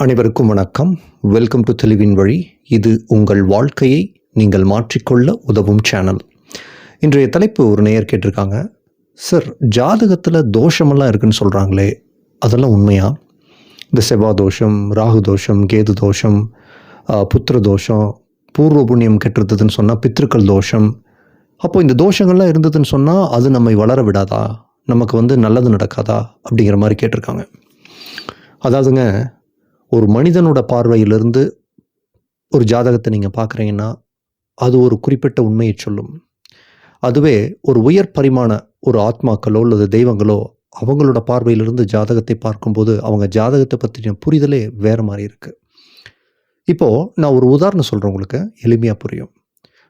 அனைவருக்கும் வணக்கம். Welcome to தெளிவின் வழி இது உங்கள் வாழ்க்கையை நீங்கள் மாற்றிக்கொள்ள உதவும் சேனல் இன்றைய தலைப்பு ஒரு நேயர் கேட்டிருக்காங்க. சார் ஜாதகத்தில் தோஷமெல்லாம் இருக்குன்னு சொல்கிறாங்களே அதெல்லாம் உண்மையா? இந்த செவ்வாய் தோஷம் ராகு தோஷம் கேது தோஷம் புத்திர தோஷம் பூர்வ புண்ணியம் கெட்டுறதுன்னு சொன்னால் பித்திருக்கள் தோஷம். அப்போது இந்த தோஷங்கள்லாம் இருந்ததுன்னு சொன்னால் அது நம்மை வளர விடாதா? நமக்கு வந்து நல்லது நடக்காதா? அப்படிங்கிற மாதிரி கேட்டிருக்காங்க. அதாவதுங்க ஒரு மனிதனோட பார்வையிலிருந்து ஒரு ஜாதகத்தை நீங்கள் பார்க்குறீங்கன்னா அது ஒரு குறிப்பிட்ட உண்மையை சொல்லும். அதுவே ஒரு உயர் பரிமாண ஒரு ஆத்மாக்களோ அல்லது தெய்வங்களோ அவங்களோட பார்வையிலிருந்து ஜாதகத்தை பார்க்கும்போது அவங்க ஜாதகத்தை பற்றின புரிதலே வேறு மாதிரி இருக்குது இப்போது நான் ஒரு உதாரணம் சொல்கிறேன் உங்களுக்கு எளிமையாக புரியும்.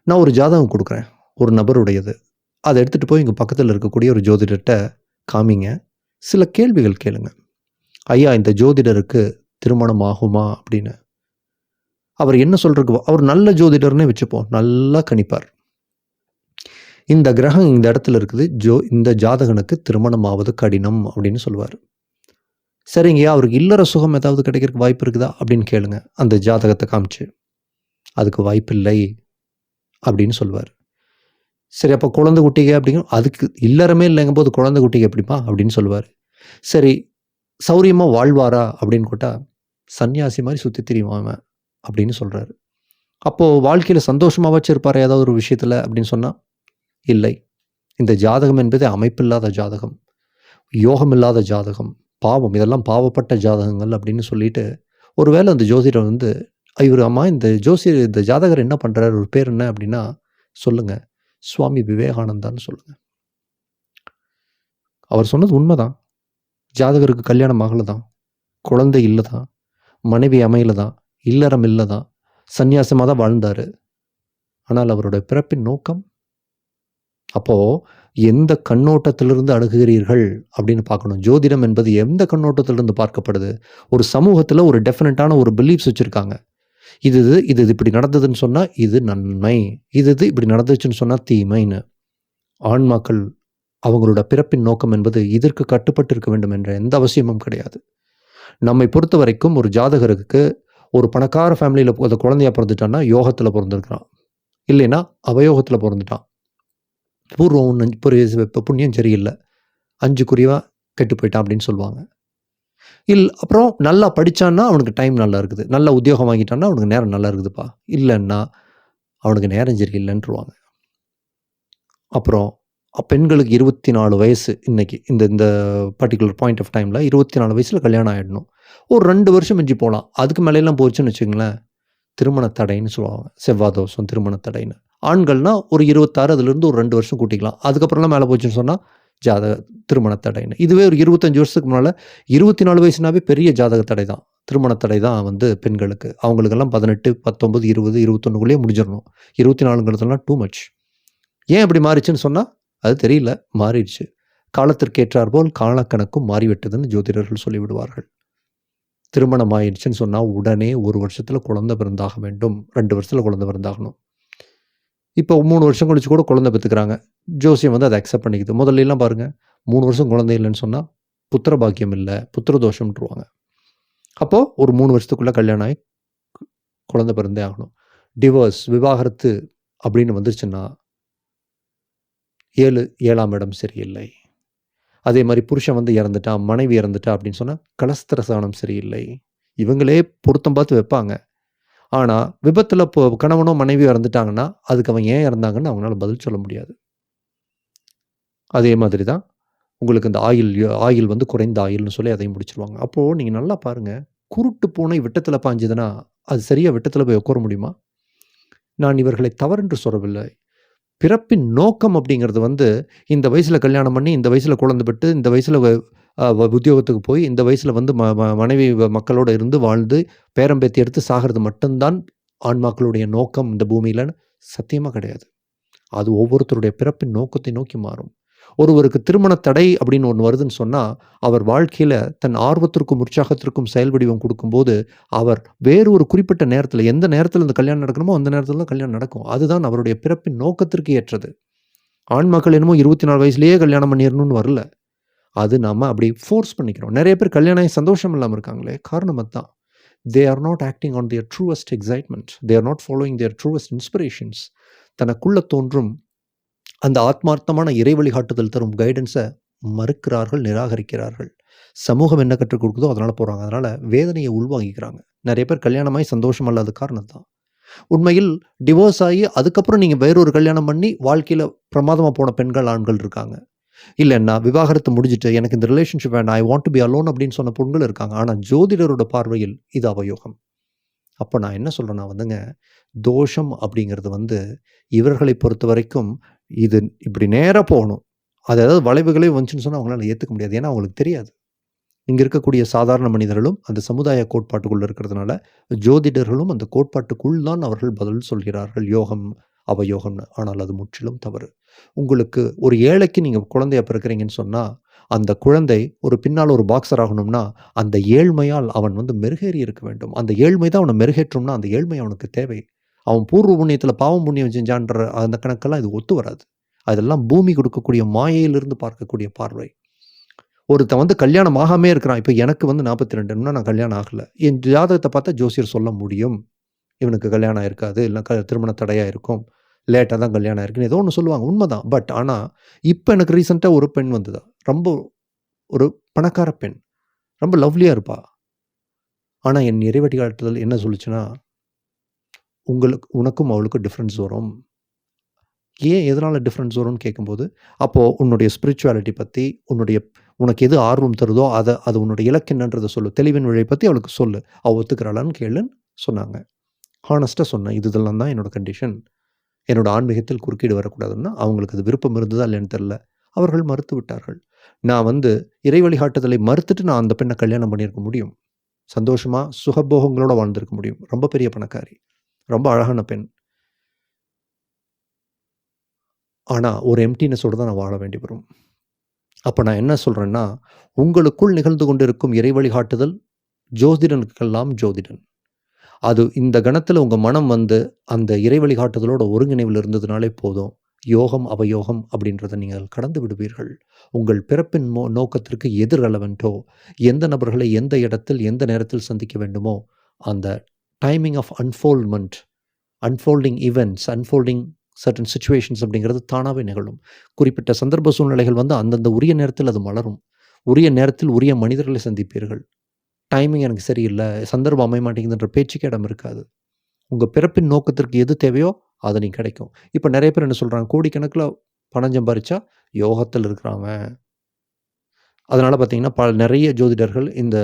நான் ஒரு ஜாதகம் கொடுக்குறேன் ஒரு நபருடையது. அதை எடுத்துகிட்டு போய் இங்கே பக்கத்தில் இருக்கக்கூடிய ஒரு ஜோதிடர்கிட்ட காமிங்க. சில கேள்விகள் கேளுங்க. ஐயா இந்த ஜோதிடருக்கு திருமணம் ஆகுமா அப்படின்னு. அவர் என்ன சொல்றதுக்கு அவர் நல்ல ஜோதிடர்னே வச்சுப்போம். நல்லா கணிப்பார். இந்த கிரகம் இந்த இடத்துல இருக்குது. ஜோ இந்த ஜாதகனுக்கு திருமணம் ஆவது கடினம் அப்படின்னு சொல்லுவார் சரிங்கய்யா அவருக்கு இல்லற சுகம் ஏதாவது கிடைக்கிறதுக்கு வாய்ப்பு இருக்குதா அப்படின்னு கேளுங்க. அந்த ஜாதகத்தை காமிச்சு. அதுக்கு வாய்ப்பு இல்லை அப்படின்னு சொல்லுவார் சரி அப்போ குழந்தை குட்டிக அப்படிங்க அதுக்கு இல்லறமே இல்லைங்கும் போது குழந்தை குட்டிக எப்படிப்பா அப்படின்னு சொல்லுவார் சரி சௌரியமாக வாழ்வாரா அப்படின்னு கேட்டால் சன்னியாசி மாதிரி சுற்றி திரிவான் அவன் அப்படின்னு சொல்கிறாரு அப்போது வாழ்க்கையில் சந்தோஷமாக வச்சிருப்பார் ஏதாவது ஒரு விஷயத்தில் அப்படின்னு சொன்னால் இல்லை. இந்த ஜாதகம் என்பது அமைப்பில்லாத ஜாதகம் யோகம் இல்லாத ஜாதகம் பாவம் இதெல்லாம் பாவப்பட்ட ஜாதகங்கள் அப்படின்னு சொல்லிட்டு ஒருவேளை அந்த ஜோதிடர் வந்து இவர் அம்மா இந்த ஜோசியர் இந்த ஜாதகர் என்ன பண்ணுறாரு ஒரு பேர் என்ன? அப்படின்னா சொல்லுங்கள் சுவாமி விவேகானந்தான்னு சொல்லுங்கள் அவர் சொன்னது உண்மைதான். ஜாதகருக்கு கல்யாணம் ஆகலை தான் குழந்தை இல்லை தான் மனைவி அமையில தான் இல்லறம் இல்லை தான் சந்நியாசமாக தான் வாழ்ந்தார். ஆனால் அவருடைய பிறப்பின் நோக்கம்? அப்போது எந்த கண்ணோட்டத்திலிருந்து அணுகுகிறீர்கள் அப்படின்னு பார்க்கணும். ஜோதிடம் என்பது எந்த கண்ணோட்டத்திலிருந்து பார்க்கப்படுது? ஒரு சமூகத்தில் ஒரு டெஃபினட்டான ஒரு பிலீஃப்ஸ் வச்சுருக்காங்க. இது இது இது இது இப்படி நடந்ததுன்னு சொன்னால் இது நன்மை. இது இது இப்படி நடந்துச்சுன்னு சொன்னால் தீமைன்னு. ஆன்மாக்கள் அவங்களோட பிறப்பின் நோக்கம் என்பது இதற்கு கட்டுப்பட்டு இருக்க வேண்டும் என்ற எந்த அவசியமும் கிடையாது. நம்மை பொறுத்த வரைக்கும் ஒரு ஜாதகருக்கு ஒரு பணக்கார ஃபேமிலியில் அந்த குழந்தையாக பிறந்துட்டான்னா யோகத்தில் பிறந்திருக்கிறான். இல்லைன்னா அவயோகத்தில் பிறந்துட்டான். பூர்வம் நஞ்சு இப்போ புண்ணியம் சரியில்லை. அஞ்சு குறிவாக கெட்டு போயிட்டான் அப்படின்னு சொல்லுவாங்க. இல் அப்புறம் நல்லா படித்தான்னா அவனுக்கு டைம் நல்லா இருக்குது. நல்லா உத்தியோகம் வாங்கிட்டான்னா அவனுக்கு நேரம் நல்லா இருக்குதுப்பா. இல்லைன்னா அவனுக்கு நேரம் சரியில்லைன்றுவாங்க. அப்புறம் பெண்களுக்கு இருபத்தி நாலு வயசு இன்னைக்கு இந்த இந்த பர்டிகுலர் பாயிண்ட் ஆஃப் டைமில் இருபத்தி நாலு வயசில் கல்யாணம் ஆகிடணும் ஒரு ரெண்டு வருஷம் மிஞ்சி போகலாம் அதுக்கு மேலேலாம் போச்சுன்னு வச்சுங்களேன் திருமண தடைன்னு சொல்லுவாங்க. செவ்வாய் தோஷம் திருமண தடைன்னு. ஆண்கள்னா ஒரு இருபத்தாறு அதுலேருந்து ஒரு ரெண்டு வருஷம் கூட்டிக்கலாம். அதுக்கப்புறம்லாம் மேலே போச்சுன்னு சொன்னால் ஜாதக திருமண தடைன்னு. இதுவே ஒரு இருபத்தஞ்சி வருஷத்துக்கு முன்னால் இருபத்தி நாலு வயசுனாவே பெரிய ஜாதக தடை தான். திருமண தடை தான் வந்து பெண்களுக்கு. அவங்களுக்கெல்லாம் பதினெட்டு பத்தொம்பது இருபது இருபத்தொன்னுக்குள்ளேயே முடிஞ்சிடணும். இருபத்தி நாலுங்கிறதுலாம் டூ மச் ஏன் இப்படி மாறிச்சுன்னு சொன்னால் அது தெரியல மாறிடுச்சு. காலத்திற்கேற்றாற்போல் காலக்கணக்கும் மாறிவிட்டதுன்னு ஜோதிடர்கள் சொல்லிவிடுவார்கள். திருமணம் ஆயிடுச்சுன்னு சொன்னால் உடனே ஒரு வருஷத்தில் குழந்தை பிறந்தாக வேண்டும். ரெண்டு வருஷத்தில் குழந்தை பிறந்தாகணும். இப்போ மூணு வருஷம் கழிச்சு கூட குழந்தை பெற்றுக்கிறாங்க. ஜோசியம் வந்து அதை அக்செப்ட் பண்ணிக்குது. முதல்ல எல்லாம் மூணு வருஷம் குழந்தை இல்லைன்னு சொன்னால் புத்திர பாக்கியம் இல்லை புத்திர தோஷம்ன்றுவாங்க. அப்போது ஒரு மூணு வருஷத்துக்குள்ளே கல்யாணம் ஆகி குழந்தை பிறந்தே ஆகணும். டிவோர்ஸ் விவாகரத்து அப்படின்னு வந்துருச்சுன்னா ஏழு ஏழாம் இடம் சரியில்லை. அதே மாதிரி புருஷன் வந்து இறந்துட்டான் மனைவி இறந்துட்டா அப்படின்னு சொன்னால் கலஸ்திர சாணம் சரியில்லை. இவங்களே பொருத்தம் பார்த்து வைப்பாங்க. ஆனால் விபத்தில் இப்போ கணவனோ மனைவியோ இறந்துட்டாங்கன்னா அதுக்கு அவன் ஏன் இறந்தாங்கன்னு அவங்களால பதில் சொல்ல முடியாது. அதே மாதிரி தான் உங்களுக்கு இந்த ஆயில் ஆயில் வந்து குறைந்த ஆயில்னு சொல்லி அதையும் முடிச்சிருவாங்க. அப்போது நீங்கள் நல்லா பாருங்கள் குருட்டு பூனை விட்டத்தில் பாஞ்சதுன்னா அது சரியாக விட்டத்தில் போய் உட்கார முடியுமா? நான் இவர்களை தவறென்று சொல்லவில்லை. பிறப்பின் நோக்கம் அப்படிங்கிறது வந்து இந்த வயசில் கல்யாணம் பண்ணி இந்த வயசில் குழந்தை பெற்று இந்த வயசில் உத்தியோகத்துக்கு போய் இந்த வயசில் வந்து ம ம- மனைவி வ- மக்களோட இருந்து வாழ்ந்து பேரம்பேத்தி எடுத்து சாகிறது மட்டும்தான் ஆன்மாக்களுடைய நோக்கம் இந்த பூமியிலன்னு சத்தியமாக கிடையாது. அது ஒவ்வொருத்தருடைய பிறப்பின் நோக்கத்தை நோக்கி மாறும். ஒருவருக்கு திருமண தடை அப்படின்னு ஒன்று வருதுன்னு சொன்னால் அவர் வாழ்க்கையில் தன் ஆர்வத்திற்கும் உற்சாகத்திற்கும் செயல் வடிவம் கொடுக்கும்போது அவர் வேறு ஒரு குறிப்பிட்ட நேரத்தில் எந்த நேரத்தில் இந்த கல்யாணம் நடக்கணுமோ அந்த நேரத்தில் தான் கல்யாணம் நடக்கும். அதுதான் அவருடைய பிறப்பின் நோக்கத்திற்கு ஏற்றது. ஆண் மக்கள் என்னமோ இருபத்தி நாலு வயசுலேயே கல்யாணம் பண்ணிடணும்னு வரல. அது நாம் அப்படி ஃபோர்ஸ் பண்ணிக்கிறோம். நிறைய பேர் கல்யாணம் சந்தோஷம் இல்லாமல் இருக்காங்களே காரணம் அதுதான். They are not acting on their truest excitement they are not following their truest inspirations தனக்குள்ளே தோன்றும் அந்த ஆத்மார்த்தமான இறை வழிகாட்டுதல் தரும் கைடன்ஸை மறுக்கிறார்கள் நிராகரிக்கிறார்கள். சமூகம் என்ன கற்றுக் கொடுக்குதோ அதனால் போகிறாங்க அதனால் வேதனையை உள்வாங்கிக்கிறாங்க. நிறைய பேர் கல்யாணமாகி சந்தோஷம் அல்லாத காரணம் தான். உண்மையில் டிவோர்ஸ் ஆகி அதுக்கப்புறம் நீங்கள் வேறொரு கல்யாணம் பண்ணி வாழ்க்கையில் பிரமாதமாக போன பெண்கள் ஆண்கள் இருக்காங்க. இல்லைன்னா விவாகரத்து முடிஞ்சிட்டு எனக்கு இந்த ரிலேஷன்ஷிப் வேண்டாம் I want to be alone அப்படின்னு சொன்ன பொண்கள் இருக்காங்க. ஆனால் ஜோதிடரோட பார்வையில் இது அவயோகம். அப்போ நான் என்ன சொல்கிறேன்னா வந்துங்க தோஷம் அப்படிங்கிறது வந்து இவர்களை பொறுத்த வரைக்கும் இது இப்படி நேராக போகணும். அது ஏதாவது வளைவுகளே வந்துச்சுன்னு சொன்னால் அவங்களால ஏற்றுக்க முடியாது. ஏன்னா அவங்களுக்கு தெரியாது. இங்கே இருக்கக்கூடிய சாதாரண மனிதர்களும் அந்த சமுதாய கோட்பாட்டுக்குள்ளே இருக்கிறதுனால ஜோதிடர்களும் அந்த கோட்பாட்டுக்குள் தான் அவர்கள் பதில் சொல்கிறார்கள். யோகம் அவயோகம்னு ஆனால் அது முற்றிலும் தவறு. உங்களுக்கு ஒரு ஏழைக்கு நீங்கள் குழந்தைய பிறக்கிறீங்கன்னு சொன்னால் அந்த குழந்தை ஒரு பின்னால் ஒரு பாக்ஸர் ஆகணும்னா அந்த ஏழ்மையால் அவன் வந்து மெருகேறி இருக்க வேண்டும். அந்த ஏழ்மை தான் அவனை மெருகேற்றோம்னா அந்த ஏழ்மை அவனுக்கு தேவை. அவன் பூர்வ புண்ணியத்தில் பாவம் புண்ணியம் செஞ்சான்ற அந்த கணக்கெல்லாம் இது ஒத்து வராது. அதெல்லாம் பூமி கொடுக்கக்கூடிய மாயையிலிருந்து பார்க்கக்கூடிய பார்வை. ஒருத்தன் வந்து கல்யாணம் ஆகாமே இருக்கிறான். இப்போ எனக்கு வந்து நாற்பத்தி ரெண்டுன்னா நான் கல்யாணம் ஆகலை. என் ஜாதகத்தை பார்த்தா ஜோசியர் சொல்ல முடியும். இவனுக்கு கல்யாணம் இருக்காது இல்லை க திருமண தடையாக இருக்கும் லேட்டாக தான் கல்யாணம் இருக்குன்னு ஏதோ ஒன்று சொல்லுவாங்க. உண்மைதான். பட் ஆனால் இப்போ எனக்கு ரீசெண்டாக ஒரு பெண் வந்ததா. ரொம்ப ஒரு பணக்கார பெண். ரொம்ப லவ்லியாக இருப்பா. ஆனால் என் இறைவட்டி காட்டுதல் என்ன சொல்லுச்சுன்னா உங்களுக்கு உனக்கும் அவளுக்கும் டிஃப்ரென்ஸ் வரும். ஏன் எதனால் டிஃப்ரென்ஸ் வரும்னு கேட்கும்போது அப்போது உன்னுடைய ஸ்பிரிச்சுவாலிட்டி பற்றி உன்னுடைய உனக்கு எது ஆர்வம் தருதோ அதை அது உன்னுடைய இலக்கு என்னன்றதை சொல்லு. தெளிவின் வழியை பற்றி அவளுக்கு சொல்லு. அவள் ஒத்துக்கிறாளான்னு கேளுன்னு சொன்னாங்க. ஹானஸ்ட்டாக சொன்னேன். இது இதெல்லாம் தான் என்னோடய கண்டிஷன் என்னோடய ஆன்மீகத்தில் குறுக்கீடு வரக்கூடாதுன்னா அவங்களுக்கு அது விருப்பம் இருந்ததா இல்லைன்னு தெரில அவர்கள் மறுத்து விட்டார்கள். நான் வந்து இறை வழிகாட்டுதலை மறுத்துட்டு நான் அந்த பெண்ணை கல்யாணம் பண்ணியிருக்க முடியும். சந்தோஷமாக சுகபோகங்களோடு வாழ்ந்திருக்க முடியும். ரொம்ப பெரிய பணக்காரி. ரொம்ப அழகான பெண். ஆனால் ஒரு எம்டினஸோடு தான் நான் வாழ வேண்டி வரும் அப்போ நான் என்ன சொல்கிறேன்னா உங்களுக்குள் நிகழ்ந்து கொண்டிருக்கும் இறை வழிகாட்டுதல் ஜோதிடனுக்கெல்லாம் ஜோதிடன். அது இந்த கணத்தில் உங்கள் மனம் வந்து அந்த இறை வழிகாட்டுதலோட ஒருங்கிணைவில் இருந்ததுனாலே போதும். யோகம் அவயோகம் அப்படின்றத நீங்கள் கடந்து விடுவீர்கள். உங்கள் பிறப்பின் மோ நோக்கத்திற்கு எது ரெலவெண்ட்டோ எந்த நபர்களை எந்த இடத்தில் எந்த நேரத்தில் சந்திக்க வேண்டுமோ அந்த timing of unfoldment unfolding events unfolding certain situations அப்படிங்கிறது தானாகவே நிகழும். குறிப்பிட்ட சந்தர்ப்ப சூழ்நிலைகள் வந்து அந்தந்த உரிய நேரத்தில் அது மலரும். உரிய நேரத்தில் உரிய மனிதர்களை சந்திப்பீர்கள். டைமிங் எனக்கு சரியில்லை சந்தர்ப்பம் அமைய மாட்டேங்குதுன்ற பேச்சுக்கே இடம் இருக்காது. உங்கள் பிறப்பின் நோக்கத்திற்கு எது தேவையோ அதை நீ கிடைக்கும். இப்போ நிறைய பேர் என்ன சொல்கிறாங்க கோடிக்கணக்கில் பணம் சம்பாரிச்சா யோகத்தில் இருக்கிறாங்க அதனால் பார்த்தீங்கன்னா பல நிறைய ஜோதிடர்கள் இந்த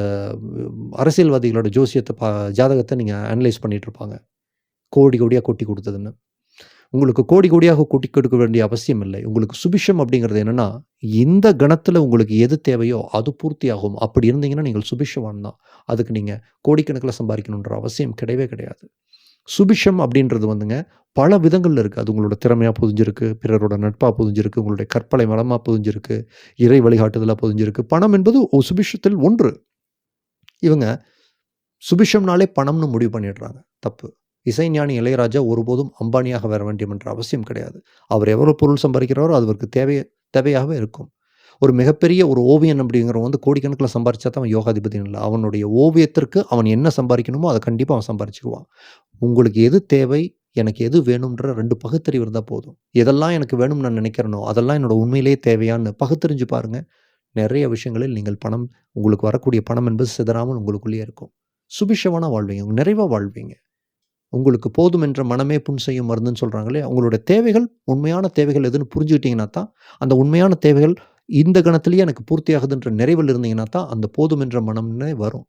அரசியல்வாதிகளோட ஜோசியத்தை பா ஜாதகத்தை நீங்கள் அனலைஸ் பண்ணிகிட்டு இருப்பாங்க. கோடி கோடியாக கொட்டி கொடுத்ததுன்னு. உங்களுக்கு கோடி கோடியாக கூட்டி கொடுக்க வேண்டிய அவசியம் இல்லை. உங்களுக்கு சுபிஷம் அப்படிங்கிறது என்னென்னா இந்த கணத்தில் உங்களுக்கு எது தேவையோ அது பூர்த்தியாகும். அப்படி இருந்தீங்கன்னா நீங்கள் சுபிஷவான் தான். அதுக்கு நீங்கள் கோடிக்கணக்கில் சம்பாதிக்கணுன்ற அவசியம் கிடையவே கிடையாது. சுபிஷம் அப்படின்றது வந்துங்க பல விதங்களில் இருக்குது அது உங்களோட திறமையாக புதிஞ்சிருக்கு பிறரோட நட்பாக புதிஞ்சிருக்கு உங்களுடைய கற்பலை மலமாக புதிஞ்சிருக்கு இறை வழிகாட்டுதலாக புதிஞ்சிருக்கு. பணம் என்பது ஒரு சுபிஷத்தில் ஒன்று. இவங்க சுபிஷம்னாலே பணம்னு முடிவு பண்ணிடுறாங்க. தப்பு. இசைஞானி இளையராஜா ஒருபோதும் அம்பானியாக வர வேண்டும் என்ற அவசியம் கிடையாது. அவர் எவ்வளோ பொருள் சம்பாதிக்கிறாரோ அது அவருக்கு தேவை தேவையாகவே இருக்கும். ஒரு மிகப்பெரிய ஒரு ஓவியன் அப்படிங்கிறவன் வந்து கோடிக்கணக்கில் சம்பாரிச்சா தான் அவன் யோகாதிபதி இல்லை. அவனுடைய ஓவியத்திற்கு அவன் என்ன சம்பாதிக்கணுமோ அதை கண்டிப்பாக அவன் சம்பாரிச்சுக்குவான். உங்களுக்கு எது தேவை எனக்கு எது வேணுன்ற ரெண்டு பகுத்தறிவு இருந்தால் போதும். எதெல்லாம் எனக்கு வேணும்னு நான் நினைக்கிறேனோ அதெல்லாம் என்னோட உண்மையிலேயே தேவையான்னு பகுத்தறிஞ்சு பாருங்கள் நிறைய விஷயங்களில் நீங்கள் பணம் உங்களுக்கு வரக்கூடிய பணம் என்பது சிதறாமல் உங்களுக்குள்ளேயே இருக்கும். சுபிஷமான வாழ்வீங்க நிறைவாக வாழ்வீங்க. உங்களுக்கு போதும் என்ற மனமே புண் செய்யும் மருந்துன்னு சொல்கிறாங்களே அவங்களோட தேவைகள் உண்மையான தேவைகள் எதுன்னு புரிஞ்சுக்கிட்டீங்கன்னா தான் அந்த உண்மையான தேவைகள் இந்த கணத்துலேயே எனக்கு பூர்த்தியாகுதுன்ற நிறைவில் இருந்தீங்கன்னா தான் அந்த போதும் என்ற மனம்னே வரும்.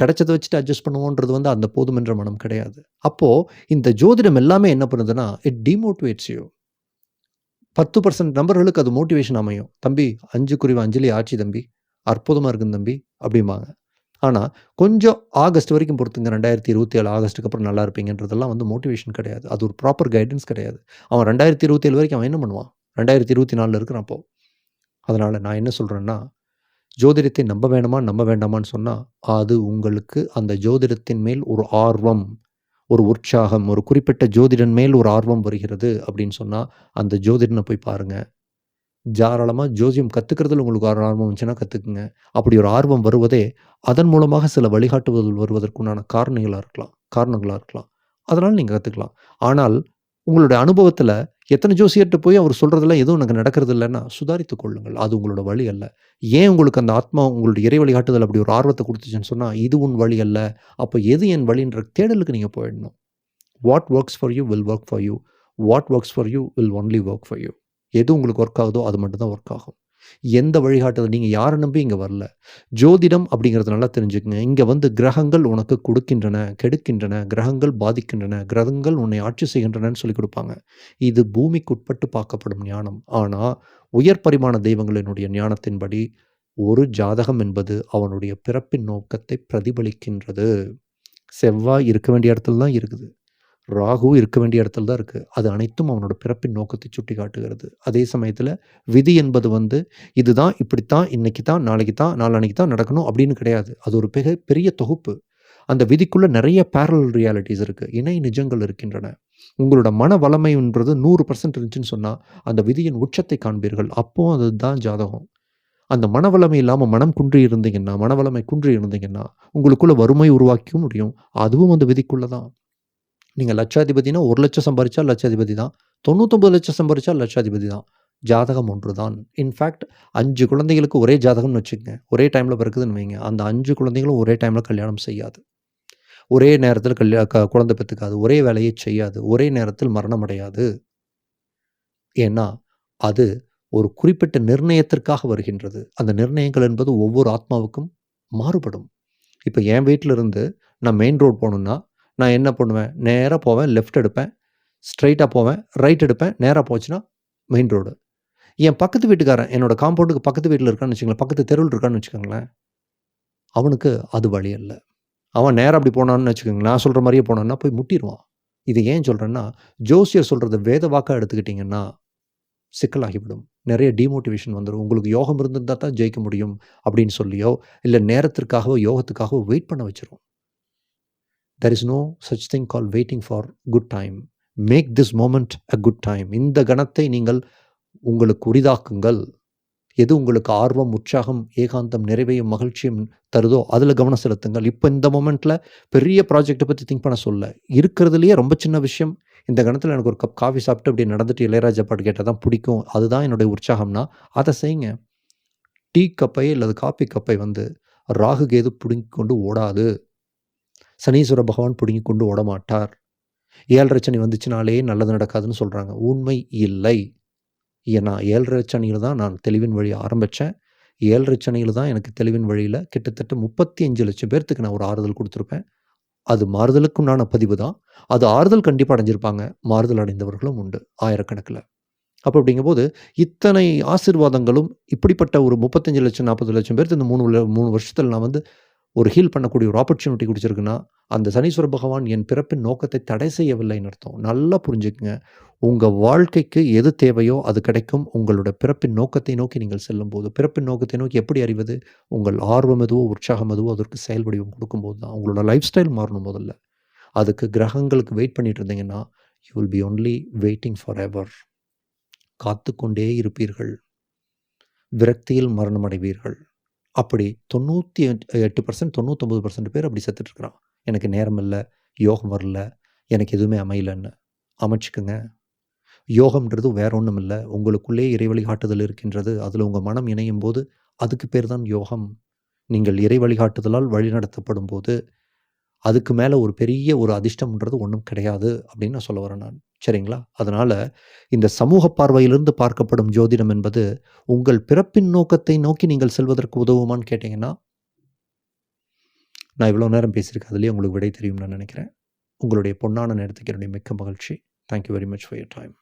கிடைச்சதை வச்சுட்டு அட்ஜஸ்ட் பண்ணுவோன்றது வந்து அந்த போதும் என்ற மனம் கிடையாது. அப்போது இந்த ஜோதிடம் எல்லாமே என்ன பண்ணுதுன்னா இட் டிமோட்டிவேட்ஸ் யூ பத்து பர்சன்ட் நம்பர்களுக்கு அது மோட்டிவேஷன் அமையும். தம்பி அஞ்சு குறிவு அஞ்சலி ஆட்சி தம்பி. அற்புதமாக இருக்கும் தம்பி அப்படிம்பாங்க. ஆனால் கொஞ்சம் ஆகஸ்ட் வரைக்கும் பொறுத்துங்க. ரெண்டாயிரத்தி இருபத்தி ஏழு ஆகஸ்ட்டுக்கு அப்புறம் நல்லா இருப்பீங்கன்றதெல்லாம் வந்து மோட்டிவேஷன் கிடையாது. அது ஒரு ப்ராப்பர் கைடன்ஸ் கிடையாது. அவன் ரெண்டாயிரத்தி இருபத்தி ஏழு வரைக்கும் அவன் என்ன பண்ணுவான்? ரெண்டாயிரத்தி இருபத்தி நாலில் இருக்கிறான் அப்போது அதனால் நான் என்ன சொல்கிறேன்னா ஜோதிடத்தை நம்ப வேணுமா நம்ப வேண்டாமான்னு சொன்னால் அது உங்களுக்கு அந்த ஜோதிடத்தின் மேல் ஒரு ஆர்வம் ஒரு உற்சாகம் ஒரு குறிப்பிட்ட ஜோதிடன் மேல் ஒரு ஆர்வம் வருகிறது அப்படின்னு சொன்னால் அந்த ஜோதிடனை போய் பாருங்கள் தாராளமாக ஜோதியம் கற்றுக்கிறதுல உங்களுக்கு ஒரு ஆர்வம் இருந்துச்சுன்னா கற்றுக்குங்க அப்படி ஒரு ஆர்வம் வருவதே, அதன் மூலமாக சில வழிகாட்டுவதில் வருவதற்குண்டான காரணங்களாக இருக்கலாம் காரணங்களாக இருக்கலாம். அதனால் நீங்கள் கற்றுக்கலாம் ஆனால் உங்களுடைய அனுபவத்தில் எத்தனை ஜோசியர்கிட்ட போய் அவர் சொல்கிறதெல்லாம் எதுவும் எனக்கு நடக்கிறது இல்லைன்னா சுதாரித்து கொள்ளுங்கள். அது உங்களோட வழி அல்ல. ஏன் உங்களுக்கு அந்த ஆத்மா உங்களுடைய இறை வழிகாட்டுதல் அப்படி ஒரு ஆர்வத்தை கொடுத்துச்சுன்னு சொன்னால் இது உன் வழி அல்ல. அப்போ எது என் வழின்ற தேடலுக்கு நீங்கள் போயிடணும். What works for you will work for you. What works for you will only work for you. எது உங்களுக்கு ஒர்க் ஆகுதோ அது மட்டும்தான் ஒர்க் ஆகும். எந்த வழிகாட்டுதல் நீங்கள் யாரை நம்பி இங்கே வரல. ஜோதிடம் அப்படிங்கிறது நல்லா தெரிஞ்சுக்கங்க. இங்கே வந்து கிரகங்கள் உனக்கு கொடுக்கின்றன கெடுக்கின்றன, கிரகங்கள் பாதிக்கின்றன, கிரகங்கள் உன்னை ஆட்சி செய்கின்றனன்னு சொல்லிக் கொடுப்பாங்க இது பூமிக்கு உட்பட்டு பார்க்கப்படும் ஞானம். ஆனால் உயர் பரிமாண தெய்வங்களினுடைய ஞானத்தின்படி, ஒரு ஜாதகம் என்பது அவனுடைய பிறப்பின் நோக்கத்தை பிரதிபலிக்கின்றது. செவ்வாய் இருக்க வேண்டிய இடத்துல தான் இருக்குது. ராகு இருக்க வேண்டிய இடத்துல தான் இருக்குது அது அனைத்தும் அவனோட பிறப்பின் நோக்கத்தை சுட்டிக்காட்டுகிறது. அதே சமயத்தில் விதி என்பது வந்து, இதுதான், இப்படித்தான், இன்னைக்கு தான், நாளைக்கு தான், நாளான்னைக்கு தான் நடக்கணும் அப்படின்னு கிடையாது. அது ஒரு பெரிய பெரிய தொகுப்பு. அந்த விதிக்குள்ளே நிறைய பேரல் ரியாலிட்டிஸ் இருக்குது இணை நிஜங்கள் இருக்கின்றன. உங்களோட மன வளமைன்றது நூறு பர்சன்ட் இருந்துச்சுன்னு சொன்னால் அந்த விதியின் உச்சத்தை காண்பீர்கள். அப்போ அதுதான் ஜாதகம். அந்த மனவளமை இல்லாமல் மனம் குன்றி இருந்தீங்கன்னா, மனவளமை குன்றி இருந்தீங்கன்னா, உங்களுக்குள்ளே வறுமை உருவாக்கவும் முடியும். அதுவும் அந்த விதிக்குள்ளே தான். நீங்கள் லட்சாதிபதினா 1,00,000 சம்பாரிச்சா லட்சாதிபதி தான். 99,00,000 சம்பாரிச்சா லட்சாதிபதி தான். ஜாதகம் ஒன்று தான் இன்ஃபேக்ட் அஞ்சு குழந்தைகளுக்கு ஒரே ஜாதகம்னு வச்சுக்கோங்க ஒரே டைமில் பிறக்குதுன்னு வைங்க. அந்த அஞ்சு குழந்தைகளும் ஒரே டைமில் கல்யாணம் செய்யாது. ஒரே நேரத்தில் கல்யா க குழந்தை பெற்றுக்காது ஒரே வேலையை செய்யாது. ஒரே நேரத்தில் மரணம் அடையாது. ஏன்னா, அது ஒரு குறிப்பிட்ட நிர்ணயத்திற்காக வருகின்றது. அந்த நிர்ணயங்கள் என்பது ஒவ்வொரு ஆத்மாவுக்கும் மாறுபடும். இப்போ என் வீட்டிலிருந்து இருந்து நான் மெயின் ரோடு போகணுன்னா நான் என்ன பண்ணுவேன்? நேராக போவேன், லெஃப்ட் எடுப்பேன். ஸ்ட்ரைட்டாக போவேன், ரைட் எடுப்பேன். நேராக போச்சுன்னா மெயின் ரோடு. என் பக்கத்து வீட்டுக்காரன் என்னோட காம்பவுண்டுக்கு பக்கத்து வீட்டில் இருக்கான்னு வச்சுக்கோங்களேன் பக்கத்து தெருவில் இருக்கான்னு வச்சுக்கோங்களேன். அவனுக்கு அது வழி இல்லை அவன் நேராக அப்படி போனான்னு வச்சுக்கோங்களேன், நான் சொல்கிற மாதிரியே போனான்னா போய் முட்டிடுவான் இது ஏன் சொல்கிறேன்னா ஜோசியர் சொல்கிறத வேத வாக்காக எடுத்துக்கிட்டிங்கன்னா சிக்கலாகிவிடும். நிறைய டிமோட்டிவேஷன் வந்துடும் உங்களுக்கு யோகம் இருந்திருந்தா தான் ஜெயிக்க முடியும் அப்படின்னு சொல்லியோ, இல்லை நேரத்திற்காகவோ, யோகத்துக்காகவோ வெயிட் பண்ண வச்சுரும். There is no such thing call waiting for good time. Make this moment a good time. இந்த கணத்தை நீங்கள் உங்களுக்கு உரிதாக்குங்கள். எது உங்களுக்கு ஆர்வம், உற்சாகம், ஏகாந்தம், நிறைவையும், மகிழ்ச்சியும் தருதோ, அதில் கவனம் செலுத்துங்கள். இப்போ இந்த மூமெண்ட்டில் பெரிய ப்ராஜெக்டை பற்றி திங்க் பண்ண சொல்ல இருக்கிறதுலையே ரொம்ப சின்ன விஷயம், இந்த கணத்தில் எனக்கு ஒரு கப் காஃபி சாப்பிட்டு அப்படியே நடந்துட்டு இளையராஜா பாட்டு கேட்டால் தான் பிடிக்கும். அதுதான் என்னுடைய உற்சாகம்னா, அதை செய்யுங்க. டீ கப்பை அல்லது காஃபி கப்பை வந்து ராகு, கேது பிடுங்கி கொண்டு ஓடாது. சனீஸ்வர பகவான் பிடுங்கி கொண்டு ஓடமாட்டார். 7:30 சனி வந்துச்சுனாலே நல்லது நடக்காதுன்னு சொல்கிறாங்க உண்மை இல்லை. ஏன்னா 7:30 சனியில தான் நான் தெளிவின் வழி ஆரம்பித்தேன் 7:30 சனியில தான் எனக்கு தெளிவின் வழியில் கிட்டத்தட்ட 35,00,000 பேர்த்துக்கு நான் ஒரு ஆறுதல் கொடுத்துருப்பேன் அது மாறுதலுக்கும் நான் பதிவு தான். அது ஆறுதல் கண்டிப்பாக அடைஞ்சிருப்பாங்க. மாறுதல் அடைந்தவர்களும் உண்டு. ஆயிரக்கணக்கில் அப்போ அப்படிங்கும்போது, இத்தனை ஆசீர்வாதங்களும் இப்படிப்பட்ட ஒரு முப்பத்தஞ்சு லட்சம் நாற்பது லட்சம் பேர்த்து இந்த மூணு மூணு வருஷத்தில் நான் வந்து ஒரு ஹீல் பண்ணக்கூடிய ஒரு ஆப்பர்ச்சுனிட்டி கொடுத்துருக்குன்னா அந்த சனீஸ்வர பகவான் என் பிறப்பின் நோக்கத்தை தடை செய்யவில்லைன்னு அர்த்தம். நல்லா புரிஞ்சுக்குங்க உங்கள் வாழ்க்கைக்கு எது தேவையோ அது கிடைக்கும். உங்களோட பிறப்பின் நோக்கத்தை நோக்கி நீங்கள் செல்லும்போது. பிறப்பின் நோக்கத்தை நோக்கி எப்படி அறிவது? உங்கள் ஆர்வம் எதுவோ, உற்சாகம் எதுவோ அதற்கு செயல் வடிவம் கொடுக்கும்போது தான். உங்களோட லைஃப் ஸ்டைல் மாறணும் முதல்ல. அதுக்கு கிரகங்களுக்கு வெயிட் பண்ணிட்டு இருந்தீங்கன்னா, you will be only waiting forever. காத்துக்கொண்டே இருப்பீர்கள். விரக்தியில் அப்படி தொண்ணூற்றி எட்டு பர்சன்ட் தொண்ணூற்றொம்பது பர்சன்ட் பேர் அப்படி செத்துட்டு இருக்கிறான். எனக்கு நேரம் இல்லை யோகம் வரல, எனக்கு எதுவுமே அமையலன்னு. அமைச்சுக்குங்க யோகம்ன்றது வேற ஒன்றும் இல்லை உங்களுக்குள்ளே இறை வழிகாட்டுதல் இருக்கின்றது. அதில் உங்கள் மனம் இணையும் போது அதுக்கு பேர் தான் யோகம். நீங்கள் இறை வழிகாட்டுதலால் வழிநடத்தப்படும்போது, அதுக்கு மேலே ஒரு பெரிய ஒரு அதிர்ஷ்டம்ன்றது ஒன்றும் கிடையாது அப்படின்னு நான் சொல்ல வரேன் நான். சரிங்களா? அதனால் இந்த சமூக பார்வையிலிருந்து பார்க்கப்படும் ஜோதிடம் என்பது, உங்கள் பிறப்பின் நோக்கத்தை நோக்கி நீங்கள் செல்வதற்கு உதவுமான்னு கேட்டிங்கன்னா நான் இவ்வளோ நேரம் பேசியிருக்கேன். அதுலேயே உங்களுக்கு விடை தெரியும் நான் நினைக்கிறேன். உங்களுடைய பொன்னான நேரத்துக்கு என்னுடைய மிக்க மகிழ்ச்சி. Thank you very much for your time.